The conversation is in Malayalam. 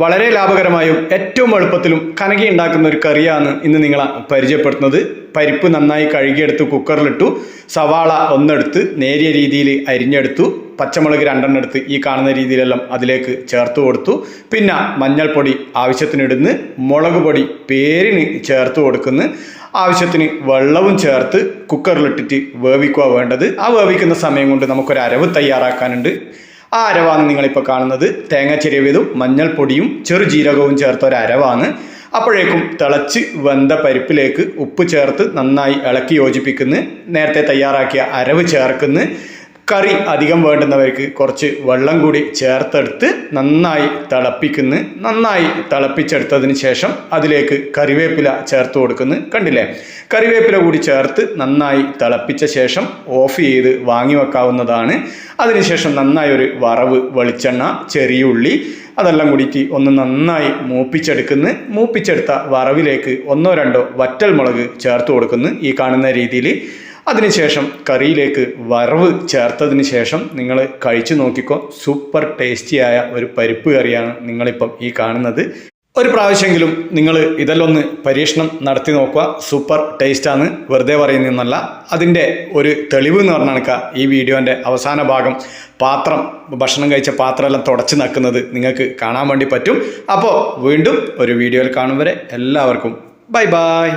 വളരെ ലാഭകരമായും ഏറ്റവും എളുപ്പത്തിലും കനകി ഉണ്ടാക്കുന്ന ഒരു കറിയാണ് ഇന്ന് നിങ്ങൾ പരിചയപ്പെടുത്തുന്നത്. പരിപ്പ് നന്നായി കഴുകിയെടുത്ത് കുക്കറിലിട്ടു. സവാള ഒന്നെടുത്ത് നേരിയ രീതിയിൽ അരിഞ്ഞെടുത്തു. പച്ചമുളക് രണ്ടെണ്ണം എടുത്ത് ഈ കാണുന്ന രീതിയിലെല്ലാം അതിലേക്ക് ചേർത്ത് കൊടുത്തു. പിന്നെ മഞ്ഞൾപ്പൊടി ആവശ്യത്തിനിടുന്ന് മുളക് പൊടി പേരിന് ചേർത്ത് കൊടുക്കുന്നു. ആവശ്യത്തിന് വെള്ളവും ചേർത്ത് കുക്കറിലിട്ടിട്ട് വേവിക്കുക വേണ്ടത്. ആ വേവിക്കുന്ന സമയം കൊണ്ട് നമുക്കൊരു അരവ് തയ്യാറാക്കാനുണ്ട്. ആ അരവാണ് നിങ്ങളിപ്പോൾ കാണുന്നത്? തേങ്ങ ചെറിയതും മഞ്ഞൾപ്പൊടിയും ചെറുജീരകവും ചേർത്ത ഒരു അരവാണ്. അപ്പോഴേക്കും തിളച്ച് വെന്ത പരിപ്പിലേക്ക് ഉപ്പ് ചേർത്ത് നന്നായി ഇളക്കി യോജിപ്പിക്കുന്നു. നേരത്തെ തയ്യാറാക്കിയ അരവ് ചേർക്കുന്നു. കറി അധികം വേണ്ടുന്നവർക്ക് കുറച്ച് വെള്ളം കൂടി ചേർത്തെടുത്ത് നന്നായി തിളപ്പിക്കുന്നു. നന്നായി തിളപ്പിച്ചെടുത്തതിന് ശേഷം അതിലേക്ക് കറിവേപ്പില ചേർത്ത് കൊടുക്കുന്നു. കണ്ടില്ലേ? കറിവേപ്പില കൂടി ചേർത്ത് നന്നായി തിളപ്പിച്ച ശേഷം ഓഫ് ചെയ്ത് വാങ്ങി വെക്കാവുന്നതാണ്. അതിനുശേഷം നന്നായി ഒരു വറവ് വെളിച്ചെണ്ണ ചെറിയ ഉള്ളി അതെല്ലാം കൂടിയിട്ട് ഒന്ന് നന്നായി മൂപ്പിച്ചെടുക്കുന്നു. മൂപ്പിച്ചെടുത്ത വറവിലേക്ക് ഒന്നോ രണ്ടോ വറ്റൽ മുളക് ചേർത്ത് കൊടുക്കുന്നു ഈ കാണുന്ന രീതിയിൽ അതിനുശേഷം കറിയിലേക്ക് വറവ് ചേർത്തതിന് ശേഷം നിങ്ങൾ കഴിച്ചു നോക്കിക്കോ. സൂപ്പർ ടേസ്റ്റിയായ ഒരു പരിപ്പ് കറിയാണ് നിങ്ങളിപ്പം ഈ കാണുന്നത്. ഒരു പ്രാവശ്യമെങ്കിലും നിങ്ങൾ ഇതെല്ലൊന്ന് പരീക്ഷണം നടത്തി നോക്കുക. സൂപ്പർ ടേസ്റ്റാണ്. വെറുതെ പറയുന്നതെന്നല്ല അതിന്റെ ഒരു തെളിവ് എന്ന് പറഞ്ഞാൽ ഈ വീഡിയോന്റെ അവസാന ഭാഗം. പാത്രം ഭക്ഷണം കഴിച്ച പാത്രമെല്ലാം തുടച്ച് നക്കുന്നത് നിങ്ങൾക്ക് കാണാൻ വേണ്ടി പറ്റും. അപ്പോൾ വീണ്ടും ഒരു വീഡിയോയിൽ കാണും വരെ എല്ലാവർക്കും. Bye bye